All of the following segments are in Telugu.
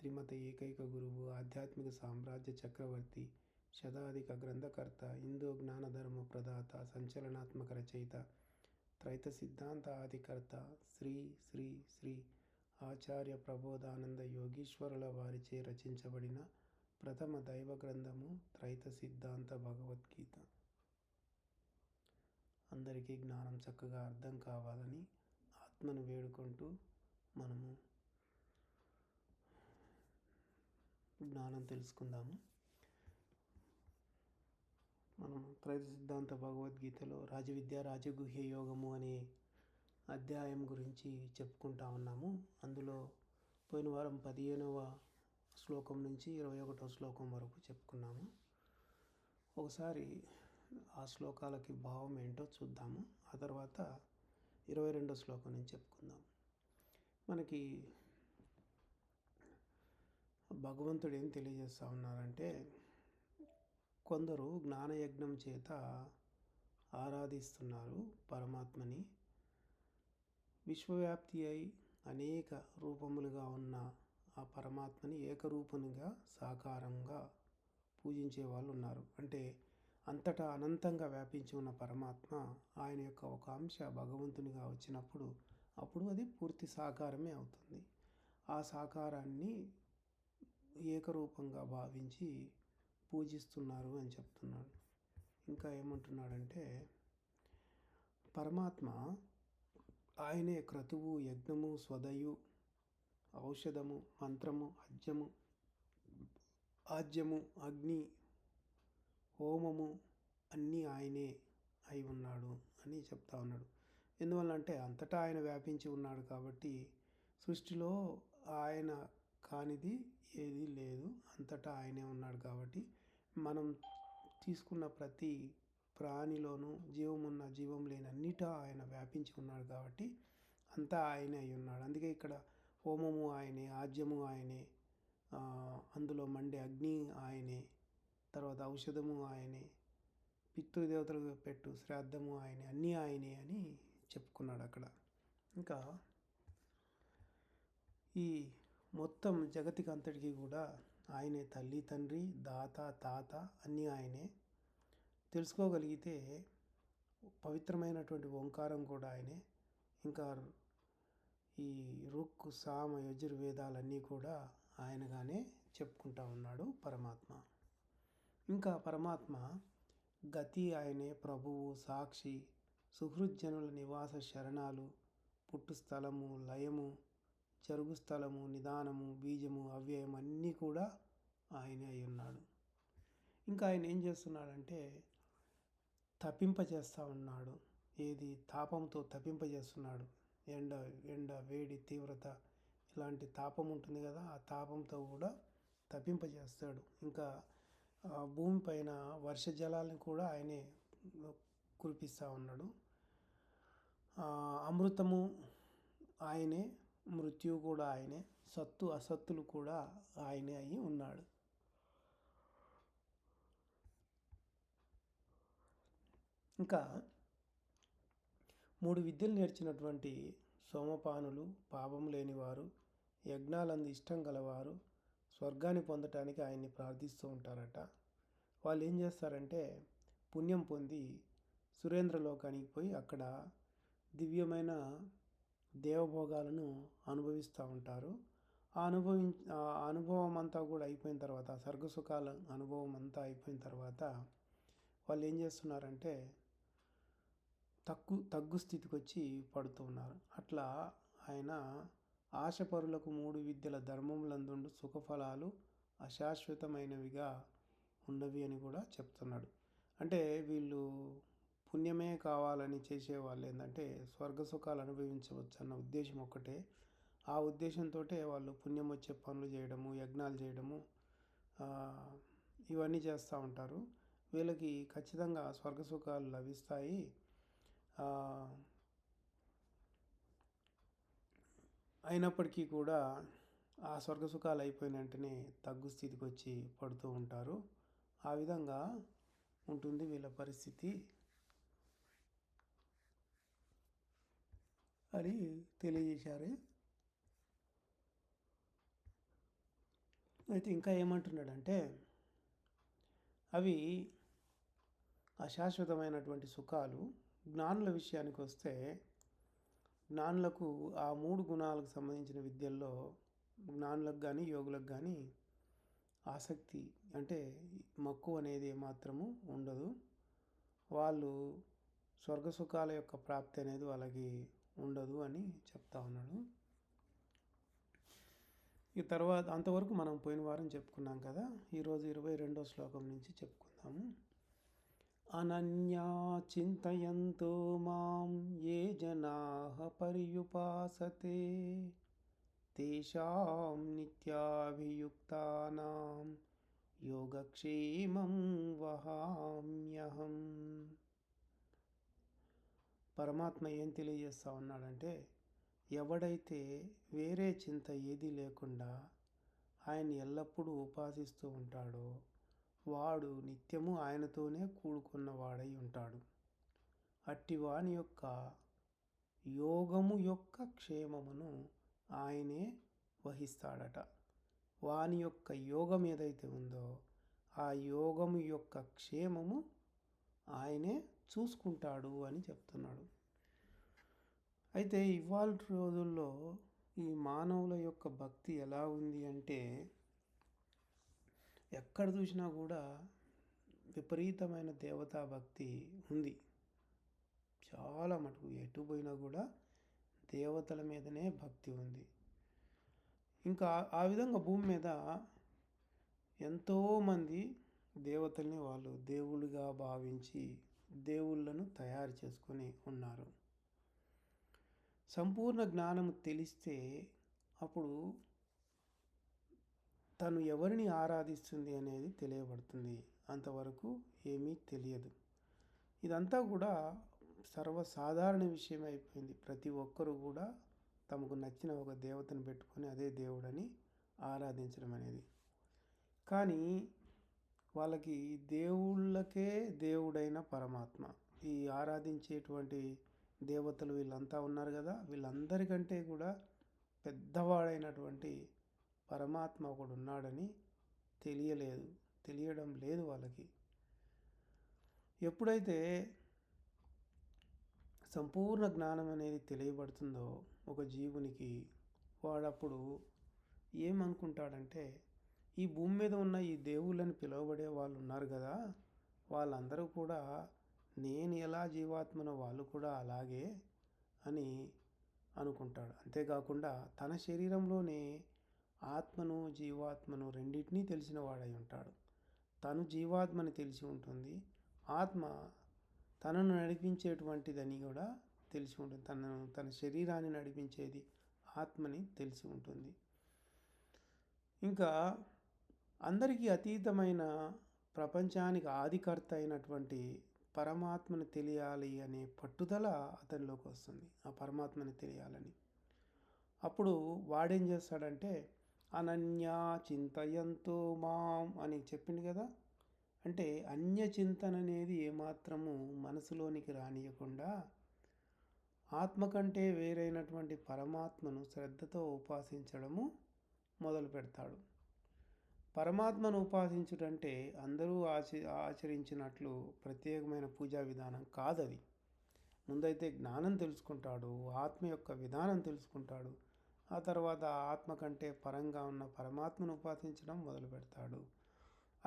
త్రిమత ఏకైక గురువు ఆధ్యాత్మిక సామ్రాజ్య చక్రవర్తి శతాధిక గ్రంథకర్త హిందూ జ్ఞానధర్మ ప్రదాత సంచలనాత్మక రచయిత త్రైత సిద్ధాంత ఆదికర్త శ్రీ శ్రీ శ్రీ ఆచార్య ప్రబోధానంద యోగీశ్వరుల వారిచే రచించబడిన ప్రథమ దైవ గ్రంథము త్రైత సిద్ధాంత భగవద్గీత. అందరికీ జ్ఞానం చక్కగా అర్థం కావాలని ఆత్మను వేడుకుంటూ మనము జ్ఞానం తెలుసుకుందాము. మనం త్రైత సిద్ధాంత భగవద్గీతలో రాజవిద్య రాజగుహ్య యోగము అనే అధ్యాయం గురించి చెప్పుకుంటా ఉన్నాము. అందులో పోయిన వారం పదిహేనవ శ్లోకం నుంచి ఇరవై ఒకటో శ్లోకం వరకు చెప్పుకున్నాము. ఒకసారి ఆ శ్లోకాలకి భావం ఏంటో చూద్దాము. ఆ తర్వాత ఇరవై రెండో శ్లోకం నుంచి చెప్పుకుందాం మనకి భగవంతుడు ఏం తెలియజేస్తూ ఉన్నారంటే కొందరు జ్ఞానయజ్ఞం చేత ఆరాధిస్తున్నారు పరమాత్మని. విశ్వవ్యాప్తి అయి అనేక రూపములుగా ఉన్న ఆ పరమాత్మని ఏకరూపునిగా సాకారంగా పూజించే వాళ్ళు ఉన్నారు అంటే అంతటా అనంతంగా వ్యాపించి ఉన్న పరమాత్మ ఆయన యొక్క ఒక అంశ భగవంతునిగా వచ్చినప్పుడు అప్పుడు అది పూర్తి సాకారమే అవుతుంది. ఆ సాకారాన్ని ఏకరూపంగా భావించి పూజిస్తున్నారు అని చెప్తున్నాడు. ఇంకా ఏమంటున్నాడంటే పరమాత్మ ఆయనే క్రతువు యజ్ఞము స్వదయు ఔషధము మంత్రము అజ్యము ఆజ్యము అగ్ని హోమము అన్నీ ఆయనే అయి ఉన్నాడు అని చెప్తా ఉన్నాడు. ఎందువల్ల అంటే అంతటా ఆయన వ్యాపించి ఉన్నాడు కాబట్టి సృష్టిలో ఆయన కానిది ఏది లేదు. అంతటా ఆయనే ఉన్నాడు కాబట్టి మనం తీసుకున్న ప్రతి ప్రాణిలోనూ జీవం ఉన్న జీవం లేని అన్నిటా ఆయన వ్యాపించి ఉన్నాడు కాబట్టి అంతా ఆయనే అయి ఉన్నాడు. అందుకే ఇక్కడ హోమము ఆయనే ఆజ్యము ఆయనే అందులో మండే అగ్ని ఆయనే తర్వాత ఔషధము ఆయనే పితృదేవతలకు పెట్టు శ్రాద్ధము ఆయనే అన్నీ ఆయనే అని చెప్పుకున్నాడు అక్కడ. ఇంకా ఈ మొత్తం జగతికి అంతటికీ కూడా ఆయనే తల్లి తండ్రి దాత తాత అన్నీ ఆయనే. తెలుసుకోగలిగితే పవిత్రమైనటువంటి ఓంకారం కూడా ఆయనే. ఇంకా ఈ రుక్ సామ యజుర్వేదాలన్నీ కూడా ఆయనగానే చెప్పుకుంటా ఉన్నాడు పరమాత్మ. ఇంకా పరమాత్మ గతి ఆయనే ప్రభువు సాక్షి సుహృజ్జనుల నివాస శరణాలు పుట్టు స్థలము లయము చెరుగు స్థలము నిదానము బీజము అవ్యయం అన్నీ కూడా ఆయనే అయి ఉన్నాడు. ఇంకా ఆయన ఏం చేస్తున్నాడంటే తప్పింపజేస్తూ ఉన్నాడు. ఏది? తాపంతో తప్పింపజేస్తున్నాడు ఎండ ఎండ వేడి తీవ్రత ఇలాంటి తాపం ఉంటుంది కదా ఆ తాపంతో కూడా తప్పింపజేస్తాడు ఇంకా భూమిపైన వర్ష జలాలను కూడా ఆయనే కురిపిస్తూ ఉన్నాడు. అమృతము ఆయనే మృత్యువు కూడా ఆయనే సత్తు అసత్తులు కూడా ఆయనే అయి ఉన్నాడు. ఇంకా మూడు విద్యలు నేర్చినటువంటి సోమపానులు పాపం లేనివారు యజ్ఞాలందు ఇష్టం గలవారు స్వర్గాన్ని పొందటానికి ఆయన్ని ప్రార్థిస్తూ ఉంటారట. వాళ్ళు ఏం చేస్తారంటే పుణ్యం పొంది సురేంద్రలోకానికి పోయి అక్కడ దివ్యమైన దేవభోగాలను అనుభవిస్తూ ఉంటారు. ఆ అనుభవి ఆ అనుభవం అంతా కూడా అయిపోయిన తర్వాత సర్గసుఖాల అనుభవం అంతా అయిపోయిన తర్వాత వాళ్ళు ఏం చేస్తున్నారంటే తగ్గు తగ్గు స్థితికి వచ్చి పడుతూ ఉన్నారు. అట్లా ఆయన ఆశపరులకు మూడు విద్యల ధర్మములందుండు సుఖఫలాలు అశాశ్వతమైనవిగా ఉన్నవి అని కూడా చెప్తున్నాడు. అంటే వీళ్ళు పుణ్యమే కావాలని చేసేవాళ్ళు ఏంటంటే స్వర్గ సుఖాలు అనుభవించవచ్చు అన్న ఉద్దేశం ఒక్కటే. ఆ ఉద్దేశంతో వాళ్ళు పుణ్యం వచ్చే పనులు చేయడము యజ్ఞాలు చేయడము ఇవన్నీ చేస్తూ ఉంటారు. వీళ్ళకి ఖచ్చితంగా స్వర్గ సుఖాలు లభిస్తాయి అయినప్పటికీ కూడా ఆ స్వర్గ సుఖాలు అయిపోయిన వెంటనే తగ్గు స్థితికి వచ్చి పడుతూ ఉంటారు. ఆ విధంగా ఉంటుంది వీళ్ళ పరిస్థితి. అని తెలియజేశారు. అయితే ఇంకా ఏమంటున్నాడంటే అవి అశాశ్వతమైనటువంటి సుఖాలు. జ్ఞానుల విషయానికి వస్తే జ్ఞానులకు ఆ మూడు గుణాలకు సంబంధించిన విద్యల్లో జ్ఞానులకు కానీ యోగులకు కానీ ఆసక్తి అంటే మక్కువ అనేది మాత్రము ఉండదు. వాళ్ళు స్వర్గ సుఖాల యొక్క ప్రాప్తి అనేది వాళ్ళకి ఉండదు అని చెప్తా ఉన్నాడు. ఈ తర్వాత అంతవరకు మనం పోయిన వారం చెప్పుకున్నాం కదా ఈరోజు ఇరవై రెండో శ్లోకం నుంచి చెప్పుకుందాము. అనన్యా చింతయంతో మాం ఏ జనా పర్యుపాసతే తేషాం నిత్యాభియుక్తానాం యోగక్షేమం వహామ్యహం. పరమాత్మ ఏం తెలియజేస్తా ఉన్నాడంటే ఎవడైతే వేరే చింత ఏదీ లేకుండా ఆయన ఎల్లప్పుడూ ఉపాసిస్తూ ఉంటాడో వాడు నిత్యము ఆయనతోనే కూడుకున్నవాడై ఉంటాడు. అట్టివాని యొక్క యోగము యొక్క క్షేమమును ఆయనే వహిస్తాడట. వాని యొక్క యోగం ఏదైతే ఉందో ఆ యోగము యొక్క క్షేమము ఆయనే చూసుకుంటాడు అని చెప్తున్నాడు. అయితే ఇవాళ రోజుల్లో ఈ మానవుల యొక్క భక్తి ఎలా ఉంది అంటే ఎక్కడ చూసినా కూడా విపరీతమైన దేవతా భక్తి ఉంది. చాలా మటుకు ఎటు పోయినా కూడా దేవతల మీదనే భక్తి ఉంది. ఇంకా ఆ విధంగా భూమి మీద ఎంతోమంది దేవతల్ని వాళ్ళు దేవుళ్ళుగా భావించి దేవుళ్ళను తయారు చేసుకొని ఉన్నారు. సంపూర్ణ జ్ఞానం తెలిస్తే అప్పుడు తను ఎవరిని ఆరాధిస్తుంది అనేది తెలియబడుతుంది. అంతవరకు ఏమీ తెలియదు. ఇదంతా కూడా సర్వసాధారణ విషయం అయిపోయింది. ప్రతి ఒక్కరూ కూడా తమకు నచ్చిన ఒక దేవతను పెట్టుకొని అదే దేవుడని ఆరాధించడం అనేది. కానీ వాళ్ళకి దేవుళ్ళకే దేవుడైన పరమాత్మ. ఈ ఆరాధించేటువంటి దేవతలు వీళ్ళంతా ఉన్నారు కదా వీళ్ళందరికంటే కూడా పెద్దవాడైనటువంటి పరమాత్మ ఒకడు ఉన్నాడని తెలియలేదు తెలియడం లేదు వాళ్ళకి. ఎప్పుడైతే సంపూర్ణ జ్ఞానం అనేది తెలియబడుతుందో ఒక జీవునికి వాడప్పుడు ఏమనుకుంటాడంటే ఈ భూమి మీద ఉన్న ఈ దేవుళ్ళని పిలువబడే వాళ్ళు ఉన్నారు కదా వాళ్ళందరూ కూడా నేను ఎలా జీవాత్మనో వాళ్ళు కూడా అలాగే అని అనుకుంటాడు. అంతేకాకుండా తన శరీరంలోనే ఆత్మను జీవాత్మను రెండింటినీ తెలిసిన వాడై ఉంటాడు. తను జీవాత్మని తెలిసి ఉంటుంది. ఆత్మ తనను నడిపించేటువంటిదని కూడా తెలిసి ఉంటుంది. తనను తన శరీరాన్ని నడిపించేది ఆత్మని తెలిసి ఉంటుంది. ఇంకా అందరికీ అతీతమైన ప్రపంచానికి ఆదికర్త అయినటువంటి పరమాత్మని తెలియాలి అనే పట్టుదల అతనిలోకి వస్తుంది ఆ పరమాత్మని తెలియాలని. అప్పుడు వాడేం చేస్తాడంటే అనన్యా చింతయంతో మాం అని చెప్పింది కదా? అంటే అన్య చింతన అనేది ఏమాత్రము మనసులోనికి రానియకుండా ఆత్మ కంటే వేరైనటువంటి పరమాత్మను శ్రద్ధతో ఉపాసించడము మొదలు పెడతాడు పరమాత్మను ఉపాసించుటంటే అందరూ ఆచ ఆచరించినట్లు ప్రత్యేకమైన పూజా విధానం కాదది. ముందైతే జ్ఞానం తెలుసుకుంటాడు ఆత్మ యొక్క విధానం తెలుసుకుంటాడు. ఆ తర్వాత ఆత్మ కంటే పరంగా ఉన్న పరమాత్మను ఉపాసించడం మొదలు పెడతాడు.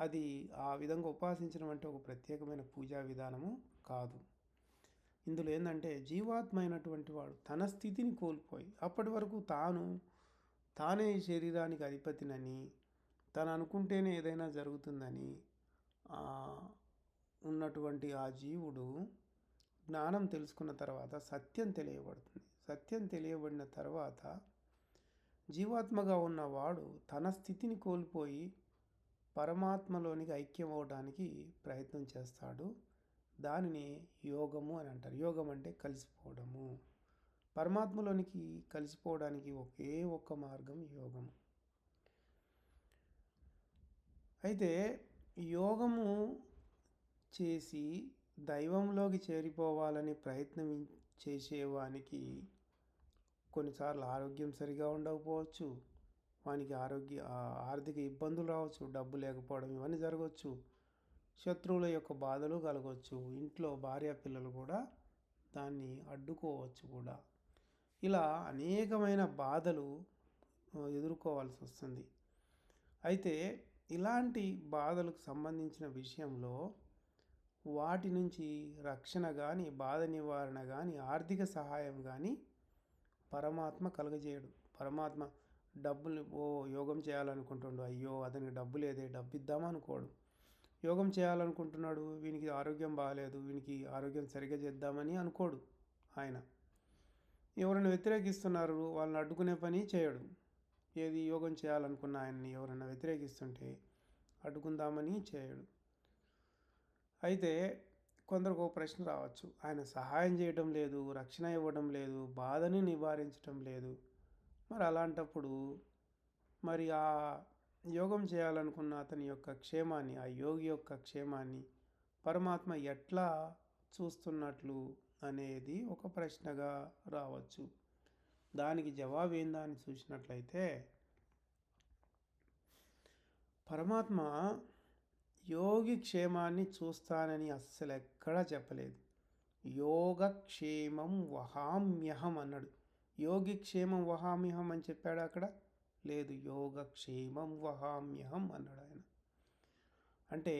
అది ఆ విధంగా ఉపాసించడం అంటే ఒక ప్రత్యేకమైన పూజా విధానము కాదు. ఇందులో ఏంటంటే జీవాత్మ అయినటువంటి వాడు తన స్థితిని కోల్పోయి అప్పటి వరకు తాను తానే శరీరానికి అధిపతినని తను అనుకుంటేనే ఏదైనా జరుగుతుందని ఉన్నటువంటి ఆ జీవుడు జ్ఞానం తెలుసుకున్న తర్వాత సత్యం తెలియబడుతుంది. సత్యం తెలియబడిన తర్వాత జీవాత్మగా ఉన్నవాడు తన స్థితిని కోల్పోయి పరమాత్మలోనికి ఐక్యం అవడానికి ప్రయత్నం చేస్తాడు. దానిని యోగము అని అంటారు. యోగం అంటే కలిసిపోవడము. పరమాత్మలోనికి కలిసిపోవడానికి ఒకే ఒక్క మార్గం యోగము. అయితే యోగము చేసి దైవంలోకి చేరిపోవాలని ప్రయత్నం చేసేవానికి కొన్నిసార్లు ఆరోగ్యం సరిగా ఉండకపోవచ్చు. వానికి ఆరోగ్య ఆర్థిక ఇబ్బందులు రావచ్చు డబ్బు లేకపోవడం ఇవన్నీ జరగవచ్చు శత్రువుల యొక్క బాధలు కలగవచ్చు ఇంట్లో భార్య పిల్లలు కూడా దాన్ని అడ్డుకోవచ్చు కూడా. ఇలా అనేకమైన బాధలు ఎదుర్కోవాల్సి వస్తుంది. అయితే ఇలాంటి బాధలకు సంబంధించిన విషయంలో వాటి నుంచి రక్షణ కానీ బాధ నివారణ కానీ ఆర్థిక సహాయం కానీ పరమాత్మ కలుగజేయడు. పరమాత్మ డబ్బులు ఓ యోగం చేయాలనుకుంటుండు అయ్యో అతనికి డబ్బు లేదే డబ్బు ఇద్దామనుకోడు యోగం చేయాలనుకుంటున్నాడు వీనికి ఆరోగ్యం బాగాలేదు వీనికి ఆరోగ్యం సరిగ్గా చేద్దామని అనుకోడు ఆయన. ఎవరైనా వ్యతిరేకిస్తున్నారు వాళ్ళని అడ్డుకునే పని చేయడు. ఏది యోగం చేయాలనుకున్న ఆయన్ని ఎవరైనా వ్యతిరేకిస్తుంటే అడ్డుకుందామని చేయడు. అయితే కొందరికి ఒక ప్రశ్న రావచ్చు. ఆయన సహాయం చేయడం లేదు రక్షణ ఇవ్వడం లేదు బాధని నివారించడం లేదు. మరి అలాంటప్పుడు మరి ఆ యోగం చేయాలనుకున్న అతని యొక్క క్షేమాన్ని ఆ యోగి యొక్క క్షేమాన్ని పరమాత్మ ఎట్లా చూస్తున్నట్లు అనేది ఒక ప్రశ్నగా రావచ్చు. దానికి జవాబు ఏందా అని చూసినట్లయితే పరమాత్మ యోగి క్షేమాన్ని చూస్తానని అస్సలు ఎక్కడా చెప్పలేదు. యోగక్షేమం వహామ్యహం అన్నాడు. యోగి క్షేమం వహామ్యహం అని చెప్పాడు అక్కడ? లేదు యోగక్షేమం వహామ్యహం అన్నాడు ఆయన. అంటే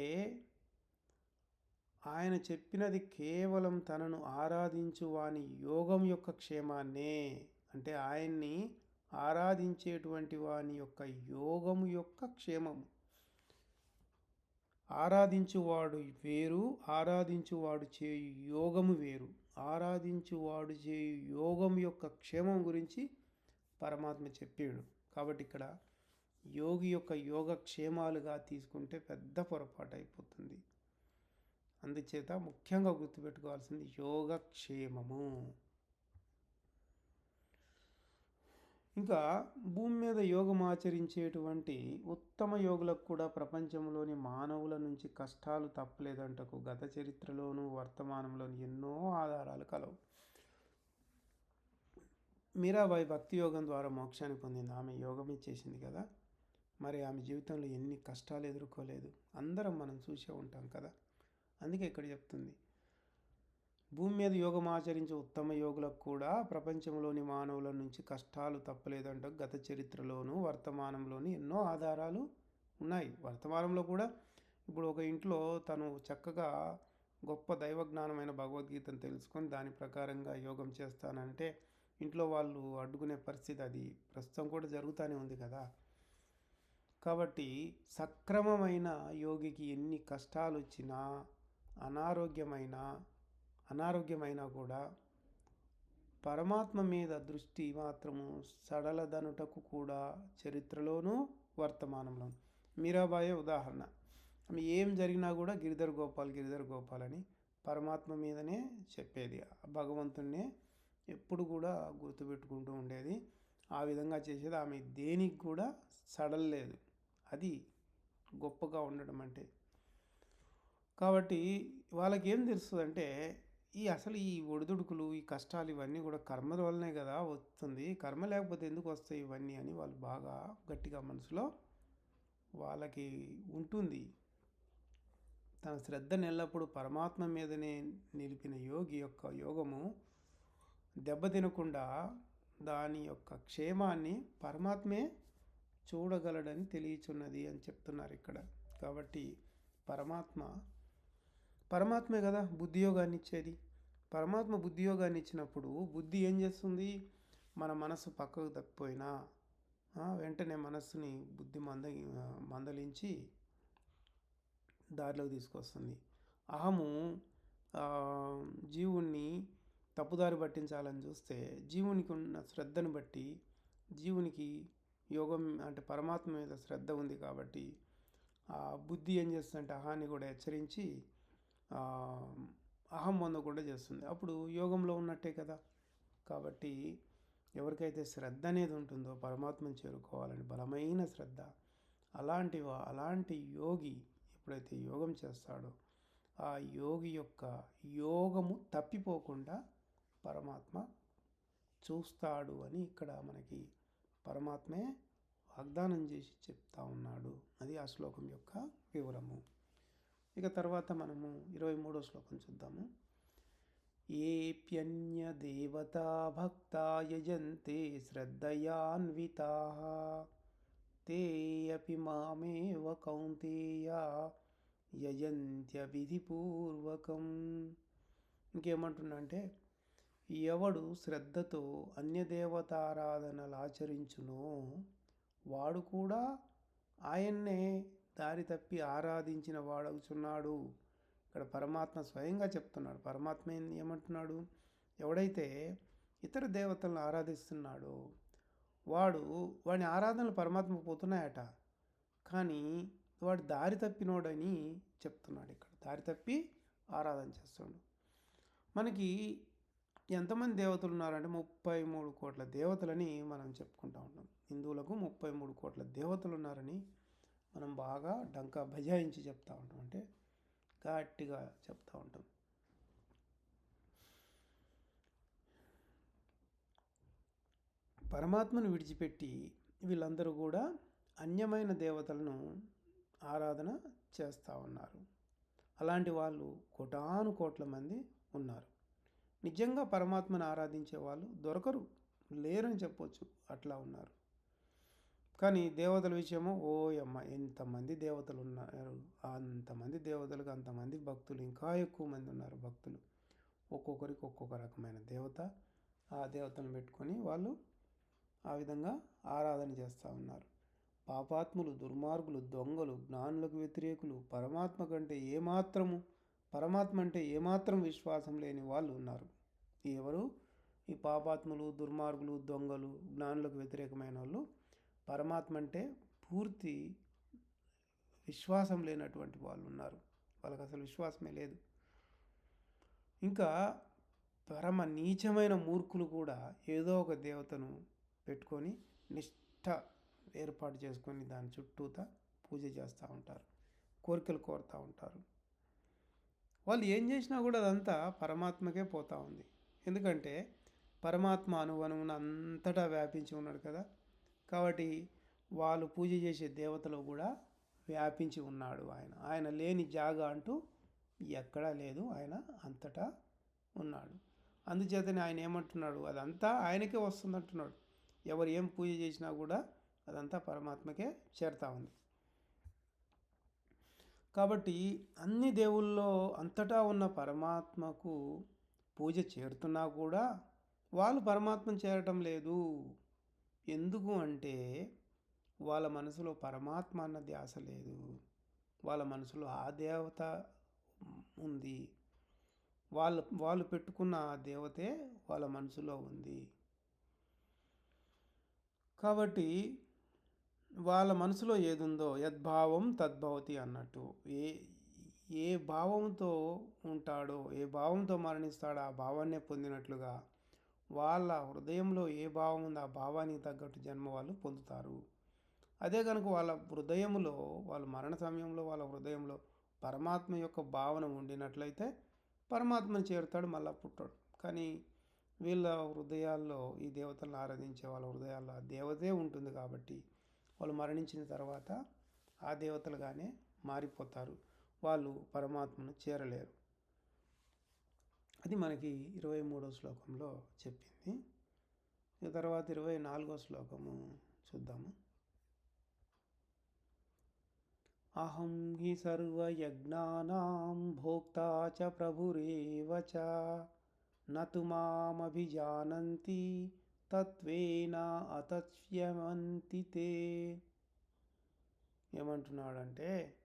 ఆయన చెప్పినది కేవలం తనను ఆరాధించు వాని యోగం యొక్క క్షేమాన్నే అంటే ఆయన్ని ఆరాధించేటువంటి వాని యొక్క యోగము యొక్క క్షేమము. ఆరాధించువాడు వేరు ఆరాధించువాడు చేయు యోగము వేరు. ఆరాధించువాడు చేయు యోగం యొక్క క్షేమం గురించి పరమాత్మ చెప్పాడు. కాబట్టి ఇక్కడ యోగి యొక్క యోగ క్షేమాలుగా తీసుకుంటే పెద్ద పొరపాటు అయిపోతుంది అందుచేత ముఖ్యంగా గుర్తుపెట్టుకోవాల్సింది యోగక్షేమము. ఇంకా భూమి మీద యోగం ఆచరించేటువంటి ఉత్తమ యోగులకు కూడా ప్రపంచంలోని మానవుల నుంచి కష్టాలు తప్పలేదంటకు గత చరిత్రలోనూ వర్తమానంలోనూ ఎన్నో ఆధారాలు కలవు. మీరాబాయి భక్తి యోగం ద్వారా మోక్షాన్ని పొందింది. ఆమె యోగం ఇచ్చేసింది కదా. మరి ఆమె జీవితంలో ఎన్ని కష్టాలు ఎదుర్కోలేదు. అందరం మనం చూసే ఉంటాం కదా. అందుకే ఇక్కడ చెప్తుంది. భూమి మీద యోగం ఆచరించే ఉత్తమ యోగులకు కూడా ప్రపంచంలోని మానవుల నుంచి కష్టాలు తప్పలేదంట గత చరిత్రలోను. వర్తమానంలోని ఎన్నో ఆధారాలు ఉన్నాయి. వర్తమానంలో కూడా ఇప్పుడు ఒక ఇంట్లో తను చక్కగా గొప్ప దైవజ్ఞానమైన భగవద్గీతను తెలుసుకొని దాని ప్రకారంగా యోగం చేస్తానంటే ఇంట్లో వాళ్ళు అడ్డుకునే పరిస్థితి అది. ప్రస్తుతం కూడా జరుగుతూనే ఉంది కదా. కాబట్టి సక్రమమైన యోగికి ఎన్ని కష్టాలు వచ్చినా అనారోగ్యమైన అనారోగ్యమైనా కూడా పరమాత్మ మీద దృష్టి మాత్రము సడలదనుటకు కూడా చరిత్రలోనూ వర్తమానంలో మీరాబాయే ఉదాహరణ. ఆమె ఏం జరిగినా కూడా గిరిధర్ గోపాల్ గిరిధర్ గోపాల్ అని పరమాత్మ మీదనే చెప్పేది. భగవంతుణ్ణే ఎప్పుడు కూడా గుర్తుపెట్టుకుంటూ ఉండేది. ఆ విధంగా చేసేది ఆమె దేనికి కూడా సడల్లేదు. అది గొప్పగా ఉండడం అంటే. కాబట్టి వాళ్ళకి ఏం తెలుస్తుందంటే ఈ అసలు ఈ ఒడిదుడుకులు ఈ కష్టాలు ఇవన్నీ కూడా కర్మల వల్లనే కదా వస్తుంది. కర్మ లేకపోతే ఎందుకు వస్తాయి ఇవన్నీ అని వాళ్ళు బాగా గట్టిగా మనసులో వాళ్ళకి ఉంటుంది. తన శ్రద్ధను ఎల్లప్పుడూ పరమాత్మ మీదనే నిలిపిన యోగి యొక్క యోగము దెబ్బతినకుండా దాని యొక్క క్షేమాన్ని పరమాత్మే చూడగలడని తెలియచున్నది అని చెప్తున్నారు ఇక్కడ. కాబట్టి పరమాత్మ పరమాత్మే కదా బుద్ధియోగాన్ని ఇచ్చేది. పరమాత్మ బుద్ధి యోగాన్ని ఇచ్చినప్పుడు బుద్ధి ఏం చేస్తుంది? మన మనసు పక్కకు తప్పిపోయినా వెంటనే మనస్సుని బుద్ధి మంద మందలించి దారిలోకి తీసుకొస్తుంది. అహము జీవుణ్ణి తప్పుదారి పట్టించాలని చూస్తే జీవునికి ఉన్న శ్రద్ధను బట్టి జీవునికి యోగం అంటే పరమాత్మ మీద శ్రద్ధ ఉంది కాబట్టి ఆ బుద్ధి ఏం చేస్తుందంటే అహాన్ని కూడా హెచ్చరించి అహం పొందకుండా చేస్తుంది. అప్పుడు యోగంలో ఉన్నట్టే కదా. కాబట్టి ఎవరికైతే శ్రద్ధ అనేది ఉంటుందో పరమాత్మను చేరుకోవాలని బలమైన శ్రద్ధ అలాంటి అలాంటి యోగి ఎప్పుడైతే యోగం చేస్తాడో ఆ యోగి యొక్క యోగము తప్పిపోకుండా పరమాత్మ చూస్తాడు అని ఇక్కడ మనకి పరమాత్మే వాగ్దానం చేసి చెప్తా ఉన్నాడు. అది ఆ శ్లోకం యొక్క వివరము. ఇక తర్వాత మనము ఇరవై మూడో శ్లోకం చూద్దాము. ఏప్యన్య దేవతా భక్తా యజంతే శ్రద్ధయాన్వితా తే అపి మామేవ కౌంతేయ యజంత్య విధిపూర్వకం ఇంకేమంటున్నా అంటే ఎవడు శ్రద్ధతో అన్యదేవతారాధనలు ఆచరించునో వాడు కూడా ఆయన్నే దారి తప్పి ఆరాధించిన వాడవుచున్నాడు. ఇక్కడ పరమాత్మ స్వయంగా చెప్తున్నాడు. పరమాత్మ ఏమంటున్నాడు? ఎవడైతే ఇతర దేవతలను ఆరాధిస్తున్నాడో వాడు వాడి ఆరాధనలు పరమాత్మ పోతున్నాయట. కానీ వాడు దారి తప్పినోడని చెప్తున్నాడు ఇక్కడ. దారి తప్పి ఆరాధన చేస్తున్నాడు. మనకి ఎంతమంది దేవతలు ఉన్నారంటే ముప్పై మూడు కోట్ల దేవతలని మనం చెప్పుకుంటా ఉంటాం హిందువులకు ముప్పై మూడు కోట్ల దేవతలు ఉన్నారని మనం బాగా డంకా బజాయించి చెప్తా ఉంటాం. అంటే గట్టిగా చెప్తా ఉంటాం. పరమాత్మను విడిచిపెట్టి వీళ్ళందరూ కూడా అన్యమైన దేవతలను ఆరాధన చేస్తూ ఉన్నారు. అలాంటి వాళ్ళు కోటాను కోట్ల మంది ఉన్నారు. నిజంగా పరమాత్మను ఆరాధించే వాళ్ళు దొరకరు లేరని చెప్పొచ్చు. అట్లా ఉన్నారు. కానీ దేవతల విషయము అమ్మ ఎంతమంది దేవతలు ఉన్నారు? అంతమంది దేవతలకు అంతమంది భక్తులు ఇంకా ఎక్కువ మంది ఉన్నారు భక్తులు. ఒక్కొక్కరికి ఒక్కొక్క రకమైన దేవత. ఆ దేవతను పెట్టుకొని వాళ్ళు ఆ విధంగా ఆరాధన చేస్తూ ఉన్నారు. పాపాత్ములు దుర్మార్గులు దొంగలు జ్ఞానులకు వ్యతిరేకులు పరమాత్మ కంటే ఏమాత్రము పరమాత్మ అంటే ఏమాత్రం విశ్వాసం లేని వాళ్ళు ఉన్నారు. ఎవరు? ఈ పాపాత్ములు దుర్మార్గులు దొంగలు జ్ఞానులకు వ్యతిరేకమైన వాళ్ళు పరమాత్మ అంటే పూర్తి విశ్వాసం లేనటువంటి వాళ్ళు ఉన్నారు. వాళ్ళకి అసలు విశ్వాసమే లేదు. ఇంకా పరమ నీచమైన మూర్ఖులు కూడా ఏదో ఒక దేవతను పెట్టుకొని నిష్ఠ ఏర్పాటు చేసుకొని దాని చుట్టూత పూజ చేస్తూ ఉంటారు. కోరికలు కోరుతూ ఉంటారు. వాళ్ళు ఏం చేసినా కూడా అదంతా పరమాత్మకే పోతూ ఉంది. ఎందుకంటే పరమాత్మ అనువనువున అంతటా వ్యాపించి ఉన్నాడు కదా. కాబట్టి వాళ్ళు పూజ చేసే దేవతలో కూడా వ్యాపించి ఉన్నాడు ఆయన. ఆయన లేని జాగా అంటూ ఎక్కడా లేదు. ఆయన అంతటా ఉన్నాడు. అందుచేతనే ఆయన ఏమంటున్నాడు? అదంతా ఆయనకే వస్తుంది అంటున్నాడు ఎవరు ఏం పూజ చేసినా కూడా అదంతా పరమాత్మకే చేరుతా ఉంది. కాబట్టి అన్ని దేవుల్లో అంతటా ఉన్న పరమాత్మకు పూజ చేరుతున్నా కూడా వాళ్ళు పరమాత్మను చేరటం లేదు. ఎందుకు అంటే వాళ్ళ మనసులో పరమాత్మ అన్న ధ్యాస లేదు. వాళ్ళ మనసులో ఆ దేవత ఉంది. వాళ్ళు వాళ్ళు పెట్టుకున్న ఆ దేవతే వాళ్ళ మనసులో ఉంది. కాబట్టి వాళ్ళ మనసులో ఏదుందో యద్భావం తద్భవతి అన్నట్టు. ఏ ఏ భావంతో ఉంటాడో ఏ భావంతో మరణిస్తాడో ఆ భావాన్నే పొందినట్లుగా వాళ్ళ హృదయంలో ఏ భావం ఉందో ఆ భావానికి తగ్గట్టు జన్మ వాళ్ళు పొందుతారు. అదే కనుక వాళ్ళ హృదయంలో వాళ్ళ మరణ సమయంలో వాళ్ళ హృదయంలో పరమాత్మ యొక్క భావన ఉండినట్లయితే పరమాత్మను చేరుతాడు మళ్ళా పుట్టాడు. కానీ వీళ్ళ హృదయాల్లో ఈ దేవతలను ఆరాధించే వాళ్ళ హృదయాల్లో ఆ దేవతే ఉంటుంది కాబట్టి వాళ్ళు మరణించిన తర్వాత ఆ దేవతలుగానే మారిపోతారు. వాళ్ళు పరమాత్మను చేరలేరు. అది మనకి ఇరవై మూడో శ్లోకంలో చెప్పింది. తర్వాత ఇరవై నాలుగో శ్లోకము చూద్దాము. అహం హి సర్వయజ్ఞానాం భోక్తా చ ప్రభురేవ చ నతు మామభిజానంతి తత్వేన అతస్యమంతి తే. ఏమంటున్నాడంటే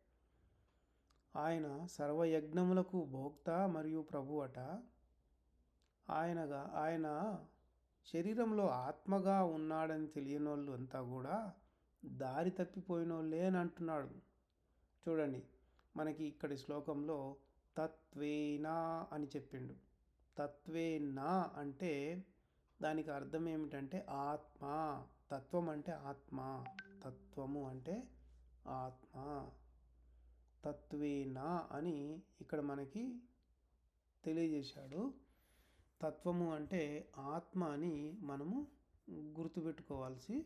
ఆయన సర్వయజ్ఞములకు భోక్త మరియు ప్రభు అట ఆయనగా ఆయన శరీరంలో ఆత్మగా ఉన్నాడని తెలియని వాళ్ళు అంతా కూడా దారి తప్పిపోయిన వాళ్ళే అని అంటున్నాడు. చూడండి మనకి ఇక్కడి శ్లోకంలో తత్వేనా అని చెప్పిండు. తత్వేనా అంటే దానికి అర్థం ఏమిటంటే ఆత్మ. తత్వం అంటే ఆత్మ. తత్వము అంటే ఆత్మ. తత్వేనా అని ఇక్కడ మనకి తెలియజేశాడు. తత్వము అంటే ఆత్మ అని మనము గుర్తుపెట్టుకోవాల్సి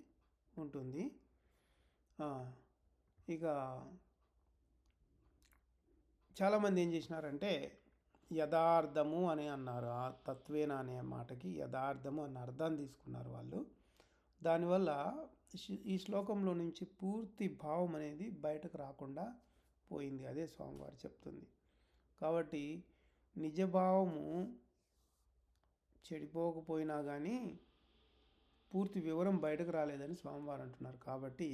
ఉంటుంది. ఇక చాలామంది ఏం చేసినారంటే యథార్థము అని అన్నారు. ఆ తత్వేన అనే మాటకి యథార్థము అన్న అర్థాన్ని తీసుకున్నారు వాళ్ళు. దానివల్ల ఈ శ్లోకంలో నుంచి పూర్తి భావం అనేది బయటకు రాకుండా పోయింది. అదే స్వామివారు చెప్తుంది. కాబట్టి నిజభావము చెడిపోకపోయినా కానీ పూర్తి వివరం బయటకు రాలేదని స్వామివారు అంటున్నారు. కాబట్టి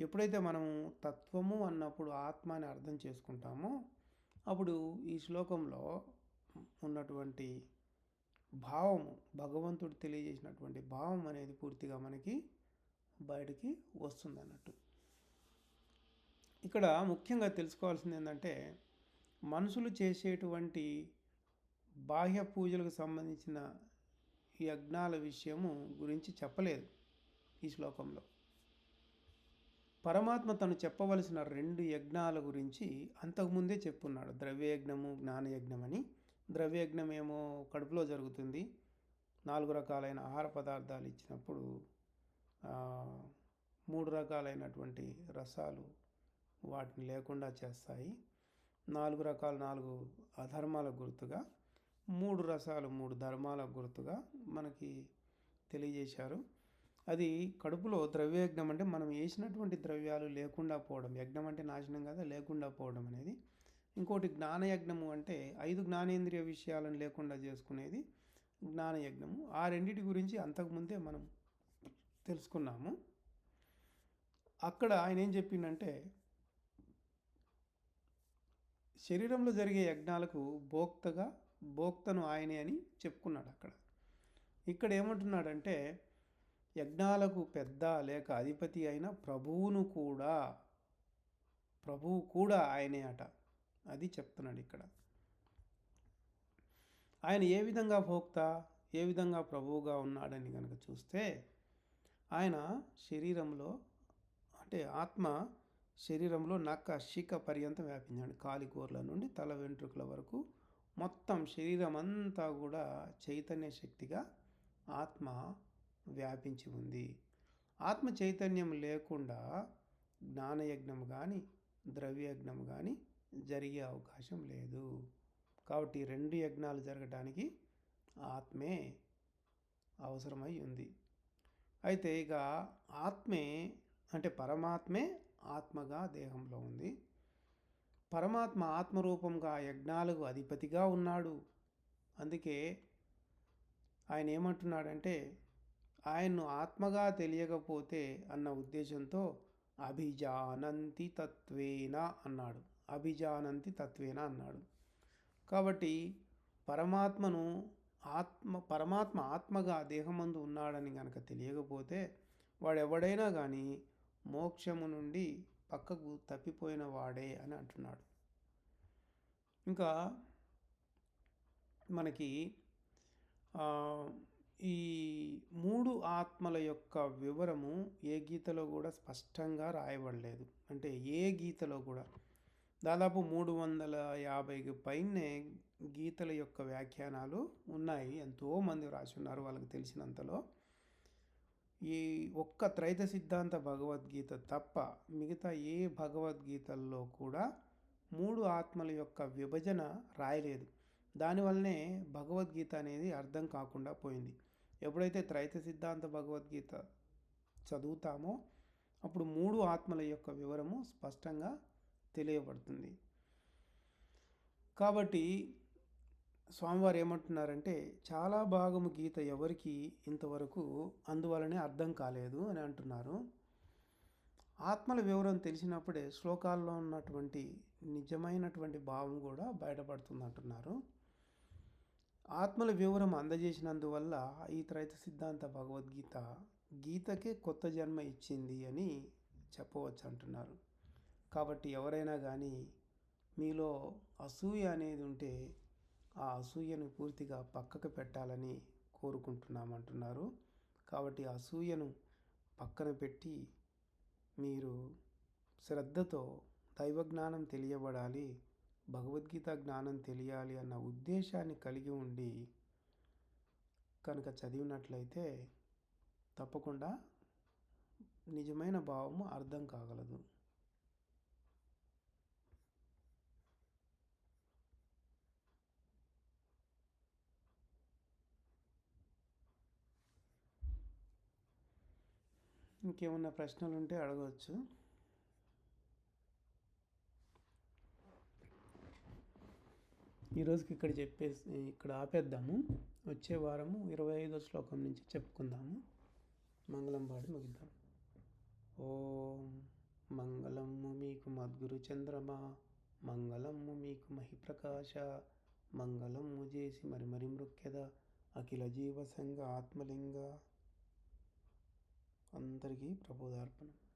ఎప్పుడైతే మనము తత్వము అన్నప్పుడు ఆత్మ అని అర్థం చేసుకుంటామో అప్పుడు ఈ శ్లోకంలో ఉన్నటువంటి భావము భగవంతుడు తెలియజేసినటువంటి భావం అనేది పూర్తిగా మనకి బయటికి వస్తుంది అన్నట్టు. ఇక్కడ ముఖ్యంగా తెలుసుకోవాల్సింది ఏంటంటే మనుషులు చేసేటువంటి బాహ్య పూజలకు సంబంధించిన యజ్ఞాల విషయము గురించి చెప్పలేదు ఈ శ్లోకంలో. పరమాత్మ తను చెప్పవలసిన రెండు యజ్ఞాల గురించి అంతకుముందే చెప్పున్నాడు. ద్రవ్యయజ్ఞము జ్ఞానయజ్ఞం అని ద్రవ్యయజ్ఞం ఏమో కడుపులో జరుగుతుంది. నాలుగు రకాలైన ఆహార పదార్థాలు ఇచ్చినప్పుడు మూడు రకాలైనటువంటి రసాలు వాటిని లేకుండా చేస్తాయి. నాలుగు రకాల నాలుగు అధర్మాల గుర్తుగా మూడు రసాలు మూడు ధర్మాల గుర్తుగా మనకి తెలియజేశారు. అది కడుపులో ద్రవ్యయజ్ఞం అంటే మనం వేసినటువంటి ద్రవ్యాలు లేకుండా పోవడం యజ్ఞం అంటే నాశనం కదా? లేకుండా పోవడం అనేది. ఇంకోటి జ్ఞానయజ్ఞము అంటే ఐదు జ్ఞానేంద్రియ విషయాలను లేకుండా చేసుకునేది జ్ఞానయజ్ఞము. ఆ రెండింటి గురించి అంతకుముందే మనం తెలుసుకున్నాము. అక్కడ ఆయన ఏం చెప్పిండంటే శరీరంలో జరిగే యజ్ఞాలకు భోక్తగా భోక్తను ఆయనే అని చెప్పుకున్నాడు అక్కడ. ఇక్కడ ఏమంటున్నాడంటే యజ్ఞాలకు పెద్ద లేక అధిపతి అయిన ప్రభువును కూడా ప్రభువు కూడా ఆయనే అట. అది చెప్తున్నాడు ఇక్కడ. ఆయన ఏ విధంగా భోక్త ఏ విధంగా ప్రభువుగా ఉన్నాడని కనుక చూస్తే ఆయన శరీరంలో అంటే ఆత్మ శరీరంలో నక్క శిఖ పర్యంతం వ్యాపించాడు కాలికూరల నుండి తల వెంట్రుకల వరకు మొత్తం శరీరం అంతా కూడా చైతన్య శక్తిగా ఆత్మ వ్యాపించి ఉంది. ఆత్మ చైతన్యం లేకుండా జ్ఞానయజ్ఞం కానీ ద్రవ్యయజ్ఞం కానీ జరిగే అవకాశం లేదు. కాబట్టి రెండు యజ్ఞాలు జరగటానికి ఆత్మే అవసరమై ఉంది. అయితే ఇక ఆత్మే అంటే పరమాత్మే ఆత్మగా దేహంలో ఉంది. పరమాత్మ ఆత్మరూపంగా యజ్ఞాలకు అధిపతిగా ఉన్నాడు. అందుకే ఆయన ఏమంటున్నాడంటే ఆయన్ను ఆత్మగా తెలియకపోతే అన్న ఉద్దేశంతో అభిజానంతి తత్వేన అన్నాడు. అభిజానంతి తత్వేన అన్నాడు. కాబట్టి పరమాత్మను ఆత్మ పరమాత్మ ఆత్మగా దేహమందు ఉన్నాడని కనుక తెలియకపోతే వాడెవడైనా కానీ మోక్షము నుండి పక్కకు తప్పిపోయిన వాడే అని అంటున్నాడు. ఇంకా మనకి ఈ మూడు ఆత్మల యొక్క వివరము ఏ గీతలో కూడా స్పష్టంగా రాయబడలేదు. అంటే ఏ గీతలో కూడా. దాదాపు మూడు వందల యాభైకి పైనే గీతల యొక్క వ్యాఖ్యానాలు ఉన్నాయి. ఎంతోమంది రాసి ఉన్నారు వాళ్ళకి తెలిసినంతలో. ఈ ఒక్క త్రైత సిద్ధాంత భగవద్గీత తప్ప మిగతా ఏ భగవద్గీతల్లో కూడా మూడు ఆత్మల యొక్క విభజన రాయలేదు. దానివల్లనే భగవద్గీత అనేది అర్థం కాకుండా పోయింది. ఎప్పుడైతే త్రైత సిద్ధాంత భగవద్గీత చదువుతామో అప్పుడు మూడు ఆత్మల యొక్క వివరము స్పష్టంగా తెలియబడుతుంది. కాబట్టి స్వామివారు ఏమంటున్నారంటే చాలా భాగము గీత ఎవరికి ఇంతవరకు అందువలనే అర్థం కాలేదు అని అంటున్నారు. ఆత్మల వివరం తెలిసినప్పుడే శ్లోకాల్లో ఉన్నటువంటి నిజమైనటువంటి భావం కూడా బయటపడుతుంది అంటున్నారు. ఆత్మల వివరం అందజేసినందువల్ల ఈ త్రైత సిద్ధాంత భగవద్గీత గీతకే కొత్త జన్మ ఇచ్చింది అని చెప్పవచ్చు అంటున్నారు. కాబట్టి ఎవరైనా కానీ మీలో అసూయ అనేది ఉంటే ఆ అసూయను పూర్తిగా పక్కకు పెట్టాలని కోరుకుంటున్నామంటున్నారు. కాబట్టి అసూయను పక్కన పెట్టి మీరు శ్రద్ధతో దైవజ్ఞానం తెలియబడాలి భగవద్గీత జ్ఞానం తెలియాలి అన్న ఉద్దేశాన్ని కలిగి ఉండి కనుక చదివినట్లయితే తప్పకుండా నిజమైన భావము అర్థం కాగలదు. ఇంకేమన్నా ప్రశ్నలు ఉంటే అడగవచ్చు ఈరోజుకి ఇక్కడ చెప్పేసి ఇక్కడ ఆపేద్దాము. వచ్చే వారము ఇరవై ఐదో శ్లోకం నుంచి చెప్పుకుందాము. మంగళం పాడి ముగిద్దాం. ఓం మంగళము మీకు మద్గురు చంద్రమా మంగళము మీకు మహిప్రకాశ మంగళము చేసి మరి మరి మృక్యద అఖిల జీవసంగ ఆత్మలింగ. అందరికీ ప్రభుదార్పణం.